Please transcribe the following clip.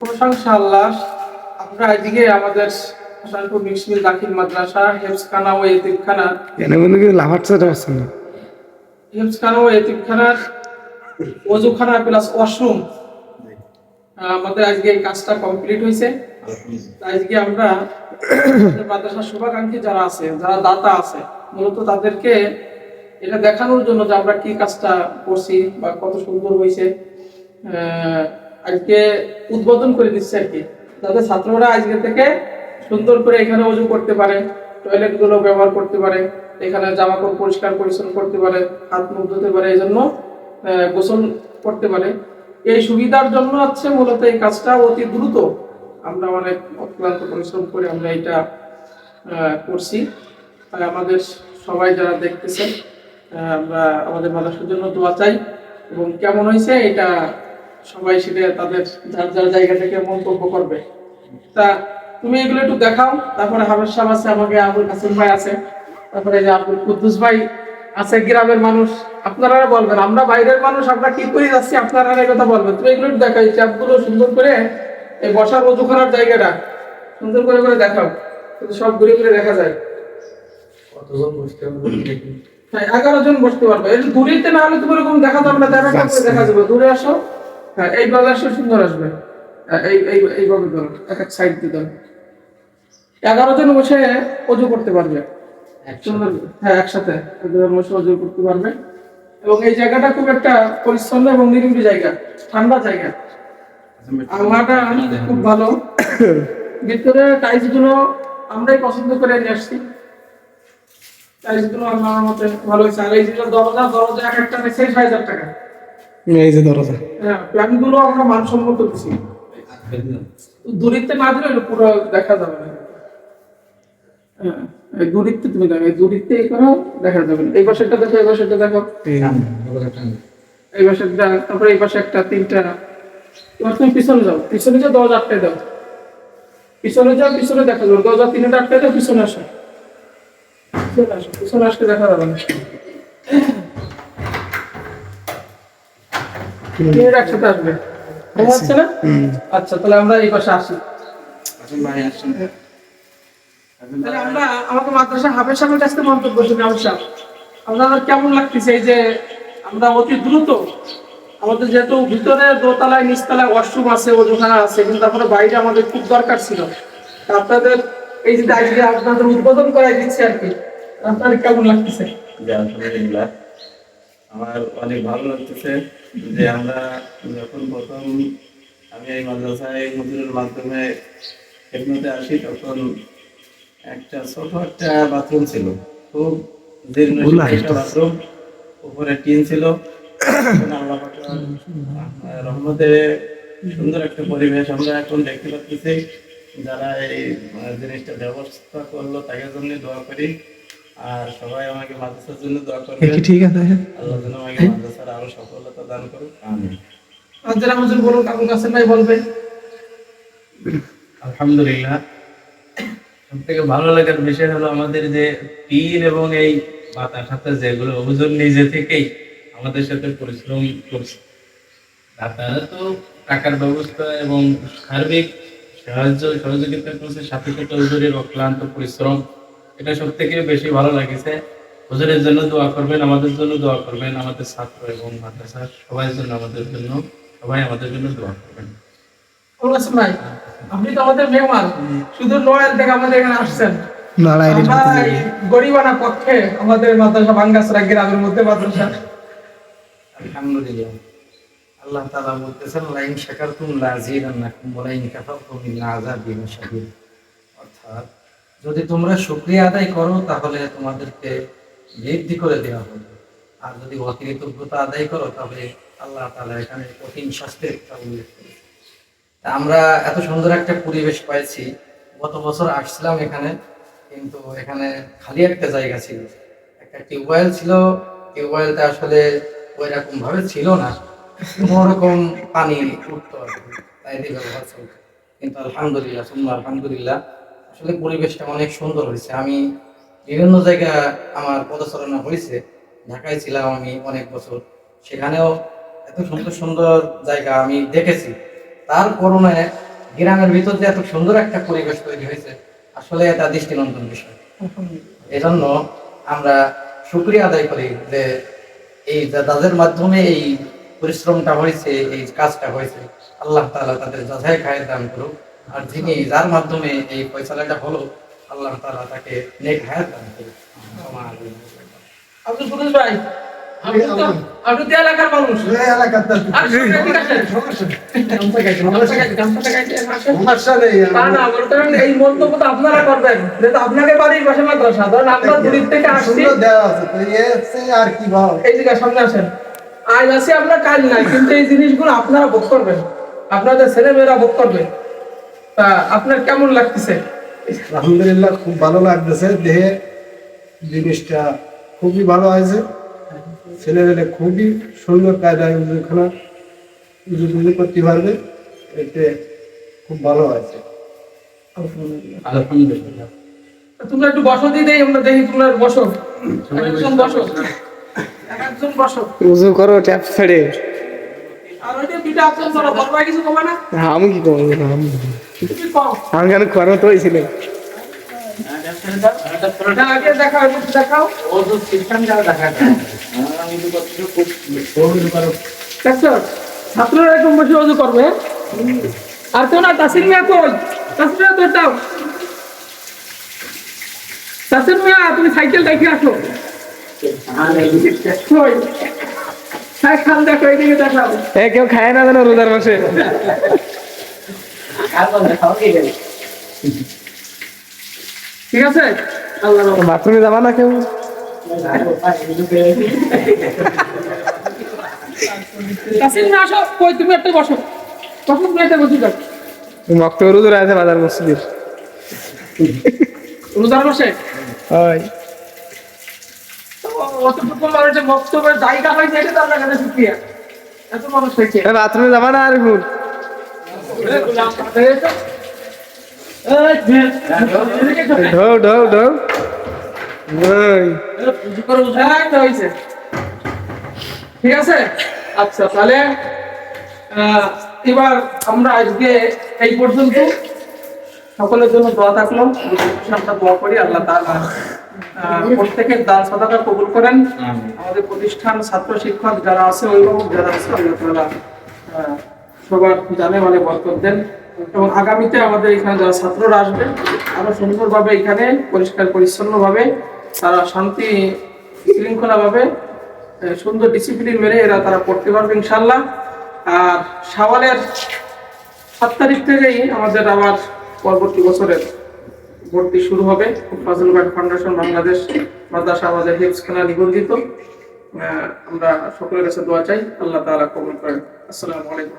প্রশংসা আল্লাহ। আমরা এদিকে আমাদের হাসানপুর মিক্সমিল দাখিল মাদ্রাসা হেফসখানা ও এতিমখানা। এনে বন্ধু কি লাফাচ্ছে পারছেন না? হেফসখানা ও এতিমখানার ওজুখানা প্লাস ওয়াশরুম। আমাদের আজকে এই কাজটা কমপ্লিট হয়েছে। আজকে আমরা মাদ্রাসার শুভাকাঙ্ক্ষী যারা আছে যারা দাতা আছে মূলত তাদেরকে এটা দেখানোর জন্য যে আমরা কি কাজটা করছি বা কত সুন্দর হয়েছে। আহ, আজকে উদ্বোধন করে দিচ্ছে আর কি। যাতে ছাত্ররা আজকে থেকে সুন্দর করে এখানে অজু করতে পারে টয়লেটগুলো ব্যবহার করতে পারে, এখানে জামা কাপড় পরিষ্কার পরিচ্ছন্ন করতে পারে, হাত মুখ ধুতে পারে এই জন্য গোসল করতে পারে। এই সুবিধার জন্য হচ্ছে মূলত এই কাজটা অতি দ্রুত আমরা অনেক অক্লান্ত পরিশ্রম করে আমরা এটা করছি। তাই আমাদের সবাই যারা দেখতেছে আমরা আমাদের মাদ্রাসার জন্য দোয়া চাই এবং কেমন হয়েছে এটা সবাই সেটা তাদের যার যার জায়গা থেকে মন্তব্য করবে। তা তুমি এগুলো একটু দেখাও তারপরে হাবের সাহেব আছে আমাকে আবুল কাসিম ভাই আছে তারপরে এই যে আব্দুল কুদ্দুস ভাই আছে গ্রামের মানুষ আপনারা বলবেন আমরা বাইরের মানুষ আমরা কি করে যাচ্ছি আপনারা এই কথা বলবেন। তুমি এগুলো একটু দেখাই চাপগুলো সুন্দর করে এই বসার অজু করার জায়গাটা সুন্দর করে করে দেখাও কিন্তু সব ঘুরে ঘুরে দেখা যায়। কতজন বসতে হ্যাঁ এগারো জন বসতে পারবে। দূরেতে না হলে তুমি এরকম দেখা যাবে না দেখা যাবে। দূরে আসো। হ্যাঁ এই বাজার আসো সুন্দর আসবে। হ্যাঁ, এই এই এইভাবে ধরো এক এক সাইড দিয়ে ধরো। এগারো জন বসে অজু করতে পারবে। সুন্দর হ্যাঁ একসাথে। বসে অজু করতে পারবে। এবং এই জায়গাটা খুব একটা পরিচ্ছন্ন এবং নিরিবিলি জায়গা ঠান্ডা জায়গা। আবহাওয়াটা খুব ভালো। ভিতরে টাইলসগুলো আমরাই পছন্দ করে নিয়ে আসছি। টাইলসগুলো আমার মতে ভালো হয়েছে। আর এই দরজা দরজা এক একটা ছয় হাজার টাকা। এই যে দরজা। হ্যাঁ প্ল্যানগুলো আমরা মানসম্মত দিচ্ছি দূরিত্বে না দিলে এটা পুরো দেখা যাবে না। হ্যাঁ এই দূরিত্বে তুমি দেখো এই দূরিত্বে এই করো দেখা যাবে না। এই পাশেরটা দেখো এই পাশেরটা দেখো। এই পাশেরটা তারপরে এই পাশে একটা তিনটা। এবার তুমি পিছনে যাও পিছনে যাও দরজা আটকে দাও। পিছনে যাও পিছনে দেখা যাবে দরজা তিনটা আটকে দাও পিছনে আসো। পিছনে আসো পিছনে আসতে দেখা যাবে না। তিনটা একসাথে আসবে। বোঝা যাচ্ছে না? আচ্ছা তাহলে আমরা এই পাশে আসি। তাহলে আমরা আমাকে মাদ্রাসা হাফেজ সাহেবের কাছ থেকে মন্তব্য শুনি হাফেজ আপনাদের কেমন লাগতেছে এই যে আমরা অতি দ্রুত আমাদের যেহেতু ভিতরে দোতলায় নিচতলায় ওয়াশরুম আছে ওজুখানা আছে কিন্তু তারপরে বাইরে আমাদের খুব দরকার ছিল। আপনাদের এই যে আজকে আপনাদের উদ্বোধন করাই দিচ্ছে আর কি। আপনাদের কেমন লাগতেছে? আলহামদুলিল্লাহ। আমার অনেক ভালো লাগতেছে যে আমরা যখন প্রথম আমি এই মাদ্রাসায় মজুরের মাধ্যমে খেদমতে আসি তখন একটা ছোট একটা বাথরুম ছিল। খুব শীর্ণ একটা বাথরুম উপরে টিন ছিল। রহমতে সুন্দর একটা পরিবেশ আমরা এখন দেখতে পাচ্ছি। যারা এই জিনিসটা ব্যবস্থা করল তাদের জন্য দোয়া করি। আর সবাই আমাকে মাদ্রাসার জন্য দোয়া করবে কি ঠিক আছে? আল্লাহ যেন আমাকে মাদ্রাসার আরও সফলতা দান করুক আমিন। আর যারা হুজুর বলুন কাকুর কাছে নাই বলবে। আলহামদুলিল্লাহ। সব থেকে ভালো লাগার বিষয় হলো আমাদের যে টিন এবং এই পাতা খাতা যেগুলো হুজুর নিজে থেকেই আমাদের সাথে পরিশ্রম করছে। দাতারা তো টাকার ব্যবস্থা এবং সার্বিক সাহায্য সহযোগিতা করছে সাথে সাথে হুজুরের অক্লান্ত পরিশ্রম। এটা সব থেকে বেশি ভালো লাগেছে। হুজুরের জন্য দোয়া করবেন আমাদের জন্য দোয়া করবেন আমাদের ছাত্র এবং মাদ্রাসার সবাই জন্য আমাদের জন্য সবাই আমাদের জন্য দোয়া করবেন। কাকুর আপনি তো আমাদের মেহমান। শুধু নয়াল থেকে আমাদের এখানে আসছেন। লড়াই আমরা এই গরিবানা পক্ষে আমাদের মাদ্রাসা বাঙ্গাসরা গ্রামের মধ্যে মাদ্রাসা। আলহামদুলিল্লাহ। আল্লাহ তাআলা বলতেছেন লাইন শাকারতুম লাযিদান্নাকুম ওয়া লাইন কাফারতুম আযাবিন শাদীদ। অর্থাৎ যদি তোমরা শুকরিয়া আদায় করো, তাহলে তোমাদেরকে বৃদ্ধি করে দেওয়া হবে। আর যদি অকৃতজ্ঞতা আদায় করো, তাহলে আল্লাহ তাআলা এখানে কঠিন শাস্তির উল্লেখ আমরা এত সুন্দর একটা পরিবেশ পাইছি। গত বছর আসছিলাম এখানে, কিন্তু এখানে খালি একটা জায়গা ছিল। একটা টিউবওয়েল ছিল। টিউবওয়েলটা আসলে ওই রকম ভাবে ছিল না। কোনো রকম পানি উঠতো আর কি, তাই ব্যবহার চলতো কিন্তু আলহামদুলিল্লাহ সুন্দর আলহামদুলিল্লাহ আসলে পরিবেশটা অনেক সুন্দর হয়েছে। আমি বিভিন্ন জায়গা আমার পদচারণা হয়েছে। ঢাকায় ছিলাম আমি অনেক বছর। সেখানেও এত সুন্দর সুন্দর জায়গা আমি দেখেছি। তার করোনায় গ্রামের ভিতর যে এত সুন্দর একটা পরিবেশ তৈরি হয়েছে। আসলে এটা দৃষ্টিনন্দন বিষয়। এজন্য আমরা শুক্রিয়া আদায় করি যে এই তাদের মাধ্যমে এই পরিশ্রমটা হয়েছে, এই কাজটা হয়েছে, আল্লাহ তাআলা তাদের যথায় খায়ের দান করুক। আর যিনি যার মাধ্যমে এই ফয়সালাটা হলো আল্লাহ তাআলা তাকে নেক হায়াত দান আব্দুল ভাই আপনি তো এলাকার মানুষ। আর এই মন্তব্য তো আপনারা করবেন। যেহেতু আপনাকে বাড়ির পাশে মাদ্রাসা ধরেন আপনার থেকে আসছি। এই জায়গায় সামনে আসেন। আজ আছে আপনার কাজ নাই কিন্তু এই জিনিসগুলো আপনারা ভোগ করবেন। আপনাদের ছেলে মেয়েরা ভোগ করবে। তা আপনার কেমন লাগতেছে? আলহামদুলিল্লাহ খুব ভালো লাগতেছে। দেহে জিনিসটা খুবই ভালো হয়েছে। ছেলে ছেলেমেয়েরা খুবই সুন্দর কায়দায় উজুখানা উজু টুজু করতে পারবে। এতে খুব ভালো হয়েছে। আলহামদুলিল্লাহ। তোমরা একটু বসো দিয়ে দেই আমরা দেখি তোমরা বসো। একজন বসো। একজন বসো। উজু করো ট্যাপ ছেড়ে। আর ওই যে কিছু কমে না? আমি কি আমি কম? আমি কেন করো তো ছাত্ররা এরকম বসে অজু করবে। আর কেউ না তাসির মিয়া কই? তাসির মিয়া তাসির মিয়া তুমি সাইকেল দেখে আসো। কই হ্যাঁ খাল দেখো এইদিকে দেখাও এ কেউ খায় না জানো রোজার মাসে। ঠিক আছে? বাথরুমে যাবা না কেউ? তুমি একটা বসো। বসো তুমি একটা বসে যাও। মক্ত রোজুর আছে বাজার মসজিদের। রোজার বসে হয়। অতটুকু মানুষের বক্তব্যের জায়গা হয়েছে এটা তো আপনার কাছে শুক্রিয়া এত মানুষ হয়েছে। বাথরুমে যাবা না আর ফুল ঢৌ ঢৌ ঢৌ। ঠিক আছে? আচ্ছা তাহলে আহ, এবার আমরা আজকে এই পর্যন্ত সকলের জন্য দোয়া থাকল। আমরা দোয়া করি আল্লাহ আহ, প্রত্যেকের দান সাদাকা কবুল করেন। আমাদের প্রতিষ্ঠান ছাত্র শিক্ষক যারা আছে অভিভাবক যারা আছে আল্লাহ সবার জানে মানে বরকত দেন। এবং আগামীতে আমাদের এখানে যারা ছাত্ররা আসবে আরও সুন্দরভাবে এখানে পরিষ্কার পরিচ্ছন্নভাবে তারা শান্তি শৃঙ্খলাভাবে সুন্দর ডিসিপ্লিন মেনে এরা তারা পড়তে পারবে ইনশাল্লাহ আর সাওয়ালের সাত তারিখ থেকেই আমাদের আবার পরবর্তী বছরের ভর্তি শুরু হবে। ফজল ফাউন্ডেশন বাংলাদেশ মাদ্রাসা আমাদের খেলা নিবন্ধিত। আমরা সকলের কাছে দোয়া চাই। আল্লাহ তাআলা কবুল করেন। আসসালামু আলাইকুম।